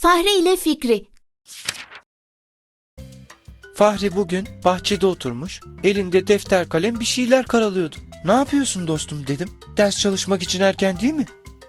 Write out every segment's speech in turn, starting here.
Fahri ile Fikri. Fahri bugün bahçede oturmuş, elinde defter kalem bir şeyler karalıyordu. Ne yapıyorsun dostum dedim. Ders çalışmak için erken değil mi?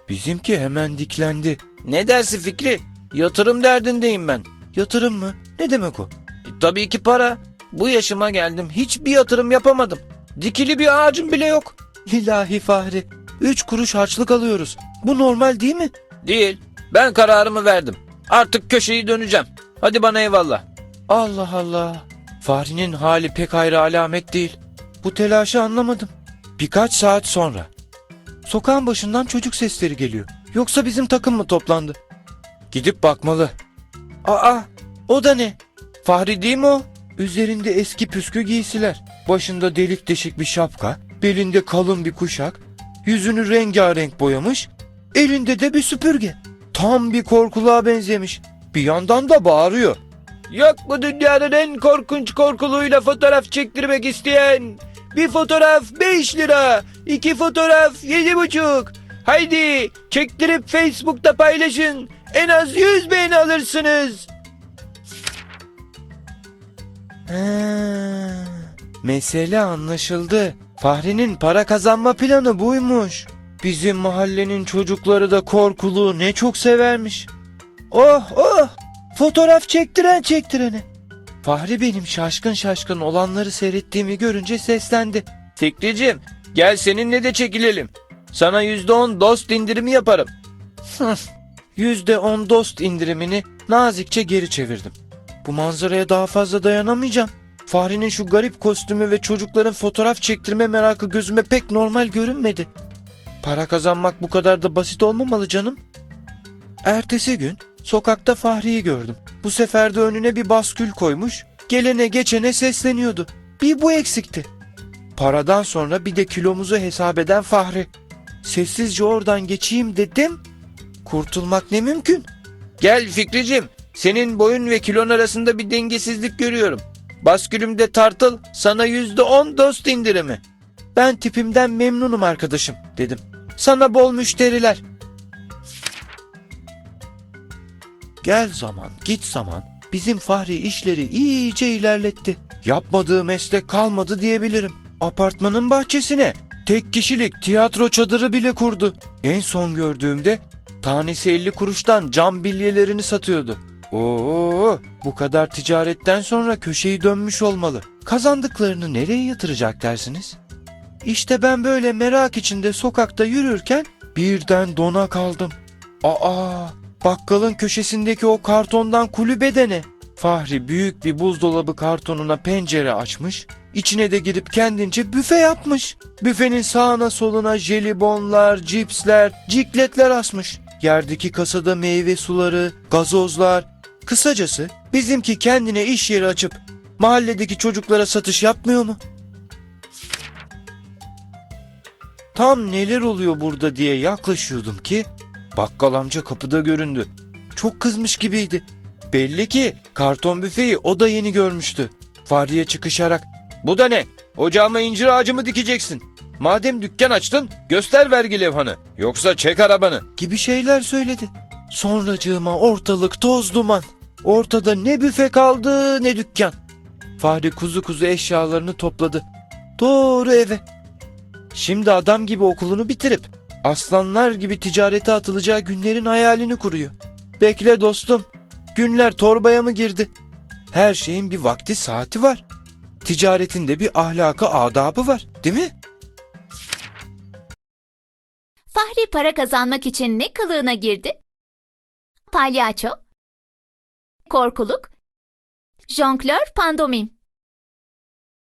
Bizimki hemen diklendi. Ne dersi Fikri? Yatırım derdindeyim ben. Yatırım mı? Ne demek o? E, tabii ki para. Bu yaşıma geldim. Hiçbir yatırım yapamadım. Dikili bir ağacım bile yok. İlahi Fahri. Üç kuruş harçlık alıyoruz. Bu normal değil mi? Değil. Ben kararımı verdim. Artık köşeyi döneceğim. Hadi bana eyvallah. Allah Allah. Fahri'nin hali pek hayra alamet değil. Bu telaşı anlamadım. Birkaç saat sonra. Sokağın başından çocuk sesleri geliyor. Yoksa bizim takım mı toplandı? Gidip bakmalı. Aa, o da ne? Fahri değil mi o? Üzerinde eski püskü giysiler. Başında delik deşik bir şapka, belinde kalın bir kuşak, yüzünü rengarenk boyamış, elinde de bir süpürge. Tam bir korkuluğa benzemiş. Bir yandan da bağırıyor. Yok bu dünyanın en korkunç korkuluyla fotoğraf çektirmek isteyen. Bir fotoğraf 5 lira, iki fotoğraf yedi buçuk. Haydi çektirip Facebook'ta paylaşın. En az 100 beğeni alırsınız. He, mesele anlaşıldı. Fahri'nin para kazanma planı buymuş. Bizim mahallenin çocukları da korkuluğu ne çok severmiş. Oh oh fotoğraf çektiren çektirene. Fahri benim şaşkın şaşkın olanları seyrettiğimi görünce seslendi. Fikricim gel seninle de çekilelim. Sana yüzde on dost indirimi yaparım. Yüzde on dost indirimini nazikçe geri çevirdim. Bu manzaraya daha fazla dayanamayacağım. Fahri'nin şu garip kostümü ve çocukların fotoğraf çektirme merakı gözüme pek normal görünmedi. Para kazanmak bu kadar da basit olmamalı canım. Ertesi gün sokakta Fahri'yi gördüm. Bu sefer de önüne bir baskül koymuş, gelene geçene sesleniyordu. Bir bu eksikti. Paradan sonra bir de kilomuzu hesap eden Fahri. Sessizce oradan geçeyim dedim. Kurtulmak ne mümkün? Gel Fikricim, senin boyun ve kilon arasında bir dengesizlik görüyorum. Baskülümde tartıl, sana yüzde on dost indirimi. Ben tipimden memnunum arkadaşım dedim. Sana bol müşteriler. Gel zaman, git zaman. Bizim Fahri işleri iyice ilerletti. Yapmadığı meslek kalmadı diyebilirim. Apartmanın bahçesine tek kişilik tiyatro çadırı bile kurdu. En son gördüğümde tanesi 50 kuruştan cam bilyelerini satıyordu. Oo, bu kadar ticaretten sonra köşeyi dönmüş olmalı. Kazandıklarını nereye yatıracak dersiniz? İşte ben böyle merak içinde sokakta yürürken birden dona kaldım. Aa, bakkalın köşesindeki o kartondan kulübe de ne? Fahri büyük bir buzdolabı kartonuna pencere açmış, içine de girip kendince büfe yapmış. Büfenin sağına soluna jelibonlar, cipsler, cikletler asmış. Yerdeki kasada meyve suları, gazozlar. Kısacası bizimki kendine iş yeri açıp mahalledeki çocuklara satış yapmıyor mu? Tam neler oluyor burada diye yaklaşıyordum ki bakkal amca kapıda göründü. Çok kızmış gibiydi. Belli ki karton büfeyi o da yeni görmüştü. Fahriye çıkışarak bu da ne? Ocağıma incir ağacı mı dikeceksin? Madem dükkan açtın göster vergi levhanı. Yoksa çek arabanı. Gibi şeyler söyledi. Sonracığıma ortalık toz duman. Ortada ne büfe kaldı ne dükkan. Fahri kuzu kuzu eşyalarını topladı. Doğru eve. Şimdi adam gibi okulunu bitirip aslanlar gibi ticarete atılacağı günlerin hayalini kuruyor. Bekle dostum. Günler torbaya mı girdi? Her şeyin bir vakti saati var. Ticaretin de bir ahlakı adabı var, değil mi? Fahri para kazanmak için ne kılığına girdi? Palyaço, korkuluk, jonglör, pandomim.